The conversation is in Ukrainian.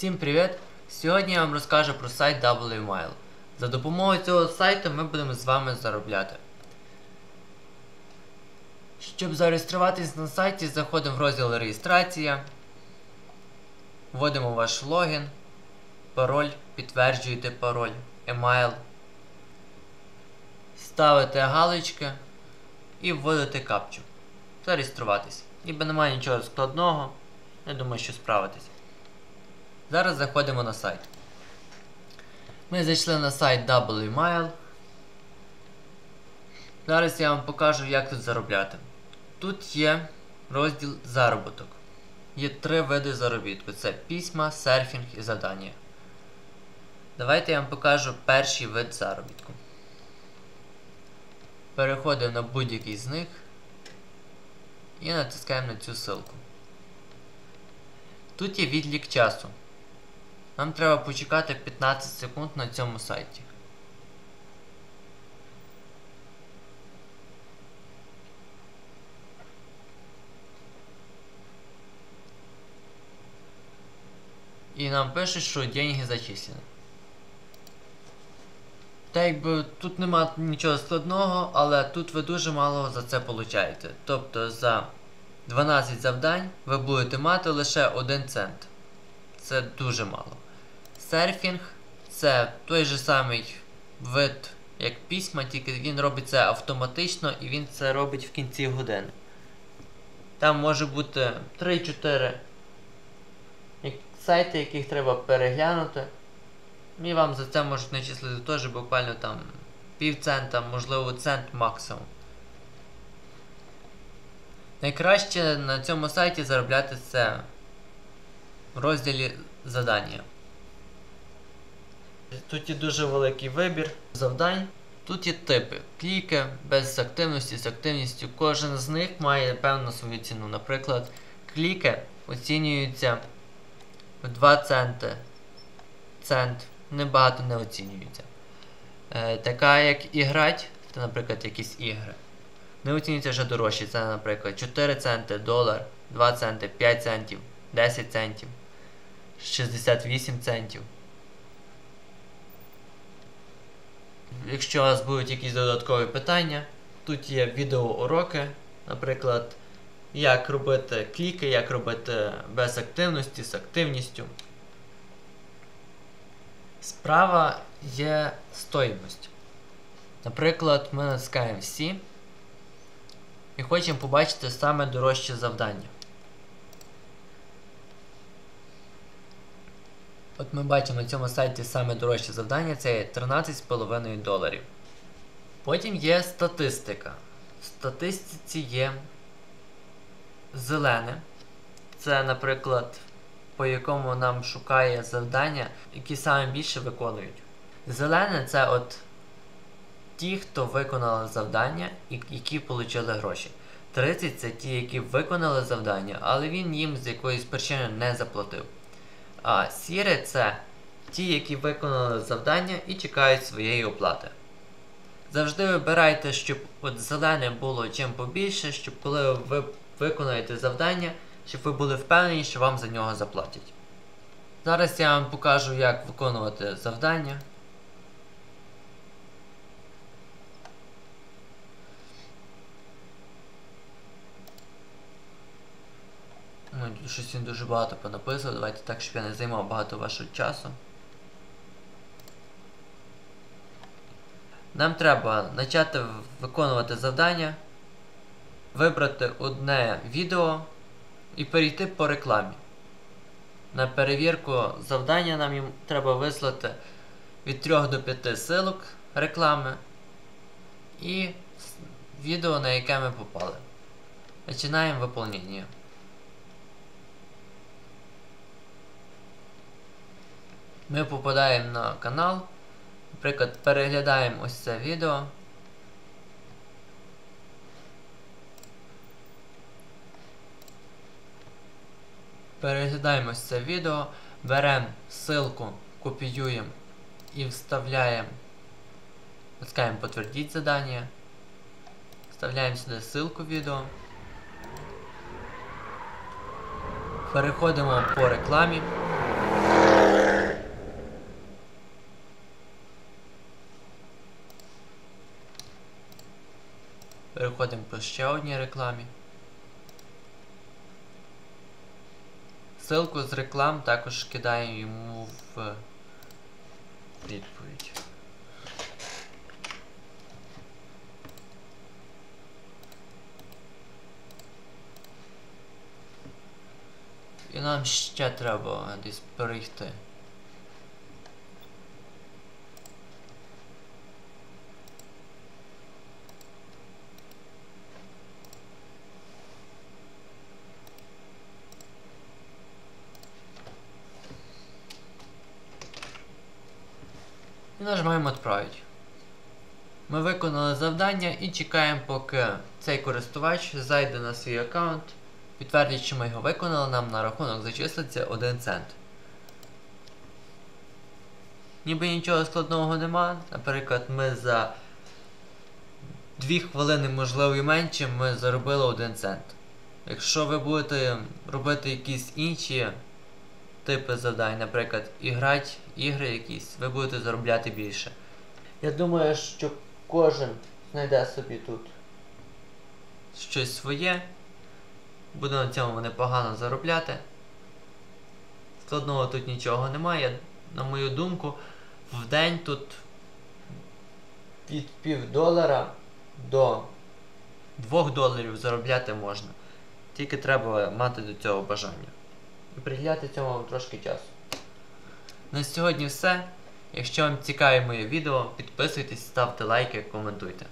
Всім привіт! Сьогодні я вам розкажу про сайт WMail. За допомогою цього сайту ми будемо з вами заробляти. Щоб зареєструватись на сайті, заходимо в розділ Реєстрація. Вводимо ваш логін, пароль, підтверджуєте пароль, емайл. Ставите галочки і вводите капчу. Зареєструватись. Ніби немає нічого складного. Я думаю, що справитесь. Зараз заходимо на сайт. Ми зайшли на сайт WMail. Зараз я вам покажу, як тут заробляти. Тут є розділ заробіток. Є три види заробітку: це письма, серфінг і завдання. Давайте я вам покажу перший вид заробітку. Переходимо на будь-який з них і натискаємо на цю ссылку. Тут є відлік часу. Нам треба почекати 15 секунд на цьому сайті. І нам пишуть, що деньги зачислені. Так якби тут нема нічого складного, але тут ви дуже мало за це получаєте. Тобто за 12 завдань ви будете мати лише 1 цент. Це дуже мало. Серфінг це той же самий вид, як письма, тільки він робить це автоматично і він це робить в кінці години. Там може бути 3-4 сайти, яких треба переглянути. І вам за це можуть начислити теж буквально там пів цента, можливо цент максимум. Найкраще на цьому сайті заробляти це в розділі задання. Тут є дуже великий вибір завдань. Тут є типи кліки без активності, з активністю. Кожен з них має певну свою ціну. Наприклад, кліки оцінюються в 2 центи. Цент небагато не оцінюється. Е, така як іграть, це, наприклад, якісь ігри. Не оцінюється вже дорожче. Це, наприклад, 4 центи, долар, 2 центи, 5 центів, 10 центів, 68 центів. Якщо у вас будуть якісь додаткові питання, тут є відеоуроки, наприклад, як робити кліки, як робити без активності, з активністю. Справа є стоїмость. Наприклад, ми натискаємо всі і хочемо побачити саме дорожче завдання. От ми бачимо на цьому сайті саме дорожче завдання це 13,5 доларів. Потім є статистика. В статистиці є зелене. Це, наприклад, по якому нам шукає завдання, які саме більше виконують. Зелене це от ті, хто виконали завдання і які отримали гроші. 30 це ті, які виконали завдання, але він їм з якоїсь причини не заплатив. А сіре це ті, які виконали завдання і чекають своєї оплати. Завжди вибирайте, щоб от зелене було чим побільше, щоб коли ви виконаєте завдання, щоб ви були впевнені, що вам за нього заплатять. Зараз я вам покажу, як виконувати завдання. Щось він дуже багато понаписав. Давайте так, щоб я не займав багато вашого часу. Нам треба почати виконувати завдання, вибрати одне відео і перейти по рекламі. На перевірку завдання нам їм треба вислати від 3 до 5 силок реклами і відео, на яке ми попали. Починаємо виповнення. Ми попадаємо на канал. Наприклад, переглядаємо ось це відео. Переглядаємо ось це відео, беремо ссылку, копіюємо і вставляємо. Пускаємо подтвердить задание. Вставляємо сюди ссылку відео. Переходимо по рекламі. Переходимо по ще одній рекламі. Ссылку з реклам також кидаємо йому в відповідь. І нам ще треба десь перейти. І нажимаємо «Отправить». Ми виконали завдання і чекаємо, поки цей користувач зайде на свій аккаунт, підтвердить, що ми його виконали, нам на рахунок зачислиться 1 цент. Ніби нічого складного нема. Наприклад, ми за 2 хвилини, можливо і менше, ми заробили 1 цент. Якщо ви будете робити якісь інші типи завдань, наприклад, іграти ігри якісь, ви будете заробляти більше. Я думаю, що кожен знайде собі тут щось своє, буде на цьому непогано заробляти. Складного тут нічого немає. На мою думку, в день тут від пів долара до 2 доларів заробляти можна. Тільки треба мати до цього бажання. Приділяти цьому вам трошки часу. На сьогодні все. Якщо вам цікаві моє відео, підписуйтесь, ставте лайки, коментуйте.